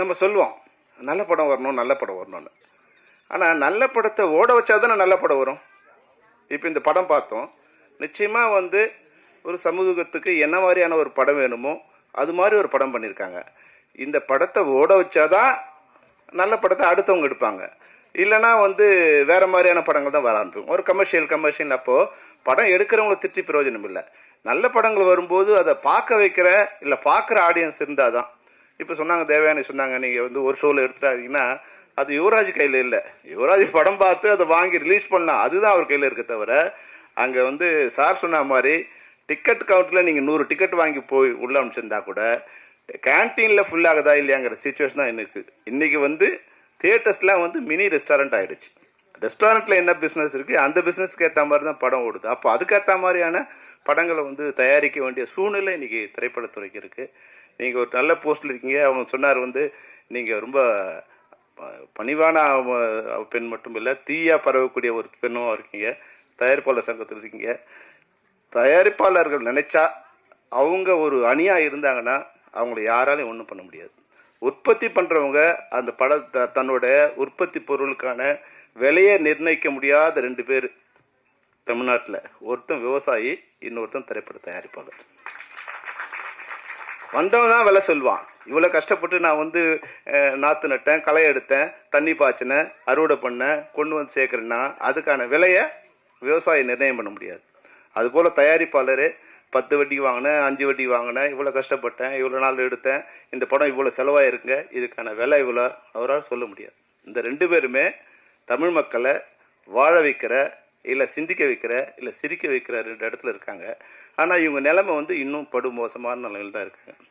நம்ம சொல்லுவோம் நல்ல படம் வரணும் நல்ல படம் வரணும்னு. ஆனால் நல்ல படத்தை ஓட வச்சா தானே நல்ல படம் வரும்? இப்போ இந்த படம் பார்த்தோம். நிச்சயமாக வந்து ஒரு சமூகத்துக்கு என்ன மாதிரியான ஒரு படம் வேணுமோ அது மாதிரி ஒரு படம் பண்ணியிருக்காங்க. இந்த படத்தை ஓட வச்சாதான் நல்ல படத்தை அடுத்தவங்க எடுப்பாங்க. இல்லைனா வந்து வேற மாதிரியான படங்கள் தான் வர ஆரம்பிக்கும் ஒரு கமர்ஷியல் கமர்ஷியல் அப்போது படம் எடுக்கிறவங்கள திட்டி பிரயோஜனம் இல்லை. நல்ல படங்கள் வரும்போது அதை பார்க்க வைக்கிற இல்லை பார்க்குற ஆடியன்ஸ் இருந்தால் தான் இப்போ சொன்னாங்க தேவயானி சொன்னாங்க நீங்கள் வந்து ஒரு ஷோவில் எடுத்துட்டாங்கன்னா அது யுவராஜ் கையில் இல்லை. யுவராஜ் படம் பார்த்து அதை வாங்கி ரிலீஸ் பண்ணலாம். அதுதான் அவர் கையில் இருக்க தவிர அங்கே வந்து சார் சொன்ன மாதிரி டிக்கெட் கவுண்ட்டில் நீங்கள் நூறு டிக்கெட் வாங்கி போய் உள்ள அனுப்பிச்சிருந்தா கூட கேன்டீனில் ஃபுல்லாகுதா இல்லையாங்கிற சுச்சுவேஷன் தான் எனக்கு. இன்னைக்கு வந்து தியேட்டர்ஸ்லாம் வந்து மினி ரெஸ்டாரண்ட் ஆகிடுச்சு ரெஸ்டாரண்ட்டில் என்ன பிஸ்னஸ் இருக்குது அந்த பிஸ்னஸ்க்கு ஏற்ற மாதிரி தான் படம் ஓடுது. அப்போ அதுக்கேற்ற மாதிரியான படங்களை வந்து தயாரிக்க வேண்டிய சூழ்நிலை இன்னைக்கு திரைப்படத்துறைக்கு இருக்குது நீங்கள் ஒரு நல்ல போஸ்டில் இருக்கீங்க. அவங்க சொன்னார் வந்து நீங்கள் ரொம்ப பணிவான பெண் மட்டும் இல்லை தீயா பரவக்கூடிய ஒரு பெண்ணும் இருக்கீங்க. தயாரிப்பாளர் சங்கத்தில் இருக்கீங்க. தயாரிப்பாளர்கள் நினைச்சா அவங்க ஒரு அணியாக இருந்தாங்கன்னா அவங்கள யாராலையும் ஒன்றும் பண்ண முடியாது. உற்பத்தி பண்ணுறவங்க அந்த பட த- தன்னோட உற்பத்தி பொருளுக்கான விலையை நிர்ணயிக்க முடியாத ரெண்டு பேர். தமிழ்நாட்டில் ஒருத்தன் விவசாயி இன்னொருத்தன் திரைப்பட தயாரிப்பாளர். வந்தவன் தான் விலை சொல்லுவான். இவ்வளோ கஷ்டப்பட்டு நான் வந்து நாற்று நட்டேன் களை எடுத்தேன் தண்ணி பாய்ச்சினேன் அறுவடை பண்ணேன் கொண்டு வந்து சேர்க்குறேன்னா அதுக்கான விலையை விவசாயி நிர்ணயம் பண்ண முடியாது. அதுபோல் தயாரிப்பாளர் பத்து வட்டிக்கு வாங்கினேன் அஞ்சு வட்டிக்கு வாங்கினேன் இவ்வளோ கஷ்டப்பட்டேன் இவ்வளோ நாள் எடுத்தேன் இந்த படம் இவ்வளோ செலவாயிருங்க இதுக்கான விலை இவ்வளோ அவரால் சொல்ல முடியாது. இந்த ரெண்டு பேருமே தமிழ் மக்களை வாழ வைக்கிற இல்லை சிந்திக்க வைக்கிற இல்லை சிரிக்க வைக்கிற ரெண்டு இடத்துல இருக்காங்க. ஆனால் இவங்க நிலமை வந்து இன்னும் படு மோசமான நிலையில் தான் இருக்காங்க.